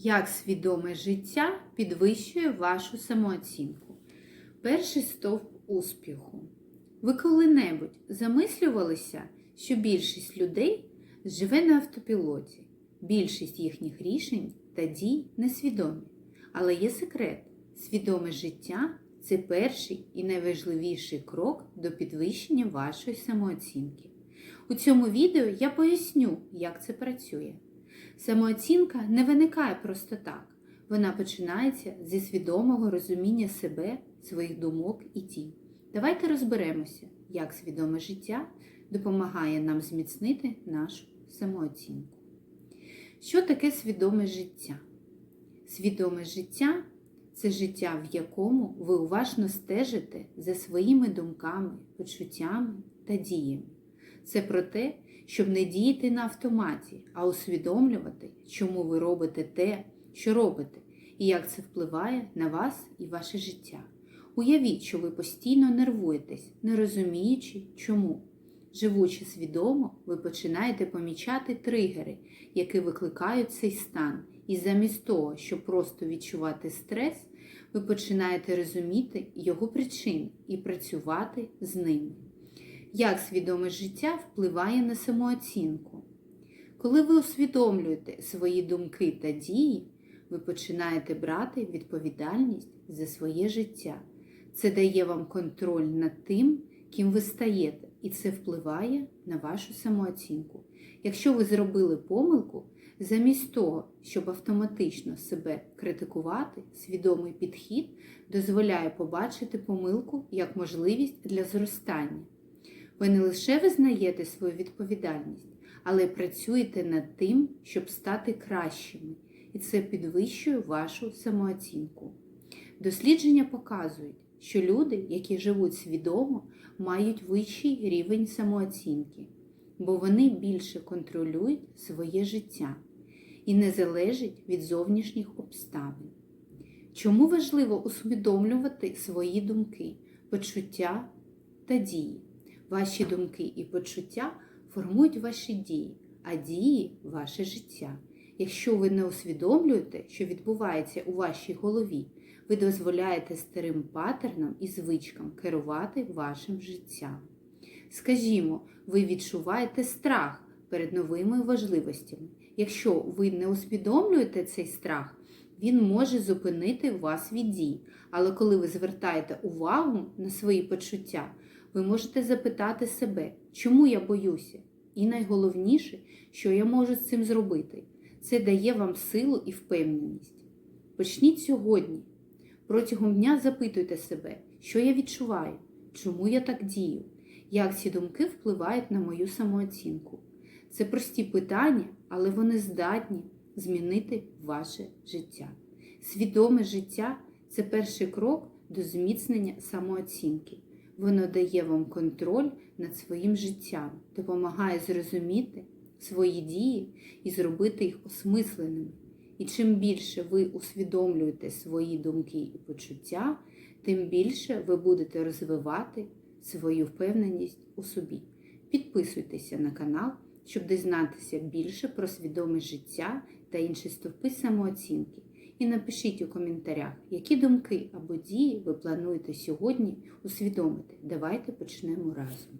Як свідоме життя підвищує вашу самооцінку? Перший стовп успіху. Ви коли-небудь замислювалися, що більшість людей живе на автопілоті, більшість їхніх рішень та дій несвідомі. Але є секрет: свідоме життя це перший і найважливіший крок до підвищення вашої самооцінки. У цьому відео я поясню, як це працює. Самооцінка не виникає просто так. Вона починається зі свідомого розуміння себе, своїх думок і дій. Давайте розберемося, як свідоме життя допомагає нам зміцнити нашу самооцінку. Що таке свідоме життя? Свідоме життя це життя, в якому ви уважно стежите за своїми думками, почуттями та діями. Це про те, щоб не діяти на автоматі, а усвідомлювати, чому ви робите те, що робите, і як це впливає на вас і ваше життя. Уявіть, що ви постійно нервуєтесь, не розуміючи, чому. Живучи свідомо, ви починаєте помічати тригери, які викликають цей стан. І замість того, щоб просто відчувати стрес, ви починаєте розуміти його причини і працювати з ними. Як свідоме життя впливає на самооцінку? Коли ви усвідомлюєте свої думки та дії, ви починаєте брати відповідальність за своє життя. Це дає вам контроль над тим, ким ви стаєте, і це впливає на вашу самооцінку. Якщо ви зробили помилку, замість того, щоб автоматично себе критикувати, свідомий підхід дозволяє побачити помилку як можливість для зростання. Ви не лише визнаєте свою відповідальність, але й працюєте над тим, щоб стати кращими, і це підвищує вашу самооцінку. Дослідження показують, що люди, які живуть свідомо, мають вищий рівень самооцінки, бо вони більше контролюють своє життя і не залежать від зовнішніх обставин. Чому важливо усвідомлювати свої думки, почуття та дії? Ваші думки і почуття формують ваші дії, а дії ваше життя. Якщо ви не усвідомлюєте, що відбувається у вашій голові, ви дозволяєте старим паттернам і звичкам керувати вашим життям. Скажімо, ви відчуваєте страх перед новими важливостями. Якщо ви не усвідомлюєте цей страх, він може зупинити вас від дій. Але коли ви звертаєте увагу на свої почуття, ви можете запитати себе, чому я боюся? І найголовніше, що я можу з цим зробити, це дає вам силу і впевненість. Почніть сьогодні. Протягом дня запитуйте себе, що я відчуваю, чому я так дію, як ці думки впливають на мою самооцінку. Це прості питання, але вони здатні змінити ваше життя. Свідоме життя це перший крок до зміцнення самооцінки. Воно дає вам контроль над своїм життям, допомагає зрозуміти свої дії і зробити їх осмисленими. І чим більше ви усвідомлюєте свої думки і почуття, тим більше ви будете розвивати свою впевненість у собі. Підписуйтеся на канал, щоб дізнатися більше про свідоме життя та інші стовпи самооцінки. І напишіть у коментарях, які думки або дії ви плануєте сьогодні усвідомити. Давайте почнемо разом.